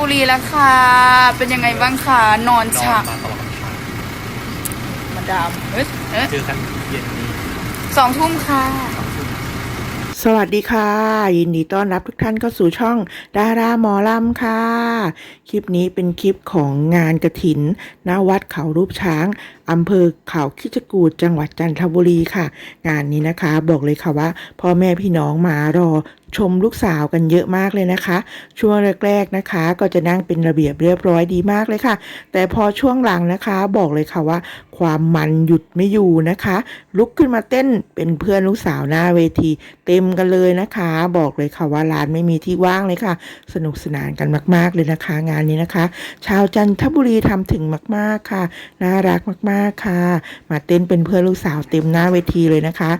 บุรีแล้วค่ะ เป็นยังไงบ้างคะนอนนอฉะนมาตลอดทางมาดามเอ๊ะเอ๊ะเจอกันเย็นนี้สองทุ่มค่ะสวัสดีค่ะ ยินดีต้อนรับทุกท่านเข้าสู่ช่องดาราหมอลำค่ะ คลิปนี้เป็นคลิปของงานกระถินณวัดเขารูปช้าง อำเภอเขาคิจกูดจังหวัดจันทบุรีค่ะ งานนี้นะคะบอกเลยค่ะว่า พ่อแม่พี่น้องมารอชมลูกสาวกันเยอะมากเลยนะคะ ช่วงแรกๆนะคะ ก็จะนั่งเป็นระเบียบเรียบร้อยดีมากเลยค่ะ แต่พอช่วงหลังนะคะบอกเลยค่ะว่า ความมันหยุดไม่อยู่นะคะ ลุกขึ้นมาเต้นเป็นเพื่อนลูกสาวหน้าเวที เต็มกันเลยนะคะ บอกเลยค่ะว่าร้านไม่มีที่ว่างเลยค่ะ สนุกสนานกันมาก ๆเลยนะคะ งานนี้นะคะ ชาวจันทบุรีทำถึงมาก ๆค่ะน่ารักมากๆ ค่ะ มาเต้นเป็นเพื่อนลูกสาวเต็มหน้าเวทีเลยนะคะ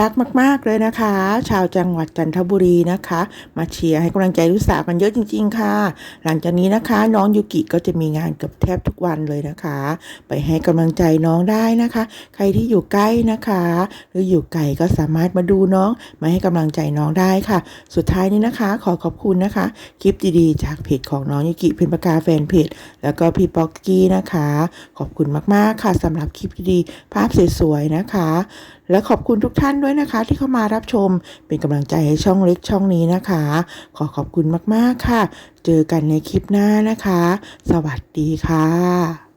รักมาก ๆ เลยนะคะ ชาวจังหวัดจันทบุรีนะคะ มาเชียร์ให้กำลังใจลูกสาวกันเยอะจริง ๆ ค่ะ หลังจากนี้นะคะ น้องยูกิก็จะมีงานเกือบแทบทุกวันเลยนะคะ ไปให้กำลังใจน้องได้นะคะ ใครที่อยู่ใกล้นะคะ หรืออยู่ไกลก็สามารถมาดูน้องมาให้กำลังใจน้องได้ค่ะ สุดท้ายนี้นะคะ ขอขอบคุณนะคะ คลิปดีๆ จากเพจของน้องยูกิเพ็ญปากาแฟนเพจแล้วก็พี่ป๊อกกี้นะคะ ขอบคุณมากๆค่ะสำหรับคลิปดีๆภาพสวยๆนะคะ และขอบคุณทุกท่านด้วยนะคะ ที่เข้ามารับชมเป็นกำลังใจให้ช่องเล็กช่องนี้นะคะ ขอขอบคุณมากๆค่ะ เจอกันในคลิปหน้านะคะ สวัสดีค่ะ